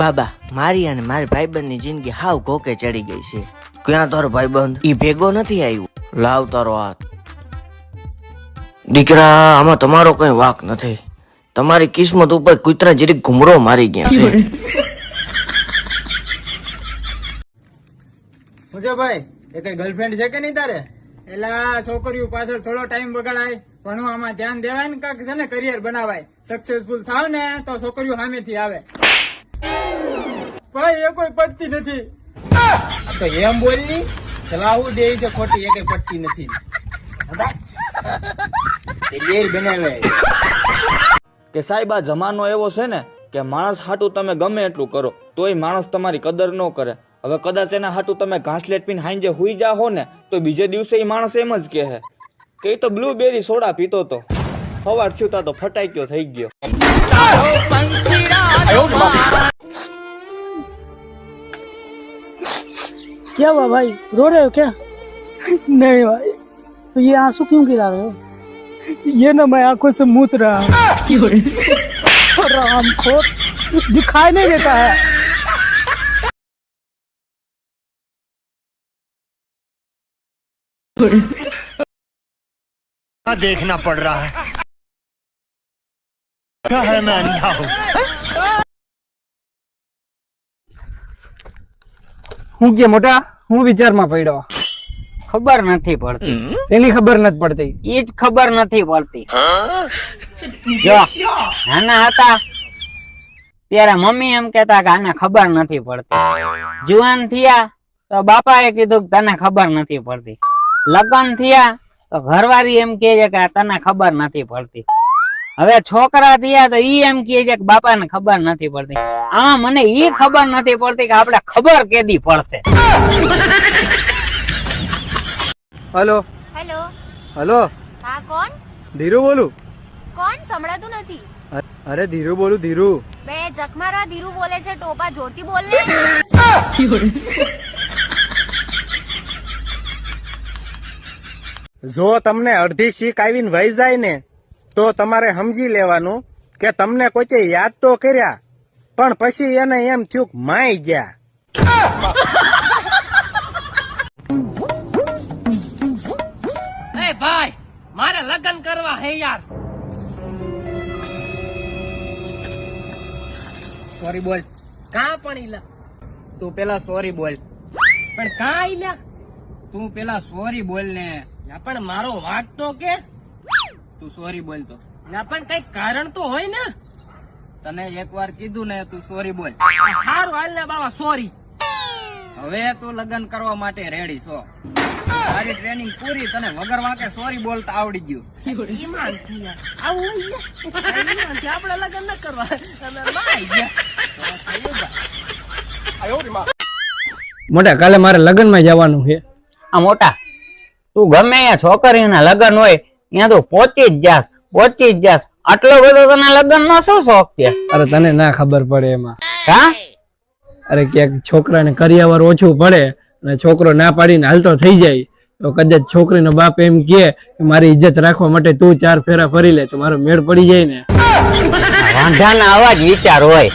બાબા, મારી અને મારી ભાઈબંધની જિંદગી હાવ ઘોકે ચડી ગઈ છે. ક્યાં તારો ભાઈબંધ? ઈ ભેગો નથી આવ્યો. લાવ તારો હાથ. દીકરા, આમાં તમારો કઈ વાક નથી. તમારી કિસ્મત ઉપર કૂતરા જરીક ઘુમરો મારી ગયા છે. પૂછો ભાઈ, એ કઈ ગર્લફ્રેન્ડ છે કે નહીં તારે? એલા, છોકરીઓ પાછળ થોડો ટાઈમ બગાડાય. ભણવામાં ધ્યાન દેવાય ને કાંક છે ને કરિયર બનાવાય. સક્સેસફુલ થાવ ને, તો છોકરીઓ સામેથી આવે. ભાઈ એ કોઈ પડતી નથી. તો એમ બોલની ચલાવું દે છે ખોટી એ કઈ પડતી નથી. બનાવે. કે સાહેબ આ જમાનો એવો છે ને કે માણસ હાટું તમે ગમે એટલું કરો તોય માણસ તમારી કદર ન કરે. હવે કદાચ એના હાટું તમે ઘાસલેટ પીને હાંજે હુઈ જાઓ ને તો બીજે દિવસે એ માણસ એમ જ કહે. કે એ તો બ્લુબેરી સોડા પીતો તો સવાર છૂતા તો ફટાક્યો થઈ ગયો. क्या हुआ भाई? रो रहे हो क्या? नहीं भाई। तो ये आँसू क्यों गिरा रहे हो? ये ना मैं आँखों से मूत रहा हूँ। राम खोर दिखाई नहीं देता है। देखना पड़ रहा है? क्या है मैं अंधा हूँ? હું કે મોટા હું વિચારમાં પડ્યો. ખબર નથી પડતી. એની ખબર નથી પડતી? એ જ ખબર નથી પડતી. જો નાના હતા ત્યારે મમ્મી એમ કેતા કે આને ખબર નથી પડતી. જુવાન થયા તો બાપાએ કીધું કે તને ખબર નથી પડતી. લગ્ન થયા તો ઘરવાળી એમ કે છે કે તને ખબર નથી પડતી. હવે છોકરા થયા તો ઈ એમ કહે છે કે બાપાને ખબર નથી પડતી. આ મને ઈ ખબર નથી પડતી કે આપણે ખબર કેદી પડશે. હેલો. હેલો. હેલો. હા કોણ? ધીરુ બોલું? કોણ? સંભળાતું નથી. અરે ધીરુ બોલું ધીરુ. બે જખમારા ધીરુ બોલે છે ટોપા જોરથી બોલ ને જો તમને અડધી શીખ આવીને વહી જાય ને તો તમારે સમજી લેવાનું કે તમને કોઈ યાદ તો કર્યા પણ પછી એને એમ થયું કે માય ગયા. ભાઈ મારે લગ્ન કરવા હે યાર. સોરી બોલ. કાં પણ ઈલા તું પેલા સોરી બોલ. પણ કાં ઈલા તું પેલા સોરી બોલ ને પણ મારો વાત તો કે? તું સોરી બોલ તો. ના પણ કઈ કારણ તો હોય ને. તને એકવાર કીધું ને તું સોરી બોલ. સારું હાલ ને બાબા સોરી હવે તું લગ્ન કરવા માટે રેડી છો. તારી ટ્રેનિંગ પૂરી તને વગર વાંકે સોરી બોલતા આવડી ગયું. ઈમાનથી આવું આપણે લગ્ન ન કરવા. તમે માય ગયા. મોટા કાલે મારે લગ્નમાં જવાનું છે. આ મોટા તું ગમે છોકરી છોકરીના લગ્ન હોય ત્યાં તો પહોંચી જ જાસ પહોંચી જ જાસ. આટલો બધો તને લગ્ન નો શું શોખ છે? અરે તને ના ખબર પડે એમાં. હા? અરે ક્યાંક છોકરાને કરિયાવર ઓછું પડે અને છોકરો ના પાડીને હાલતો થઈ જાય તો કદાચ છોકરીનો બાપ એમ કે મારી ઇજ્જત રાખવા માટે તું ચાર ફેરા ફરી લે તો મારો મેળ પડી જાય ને. વાંધાના અવાજ વિચાર હોય.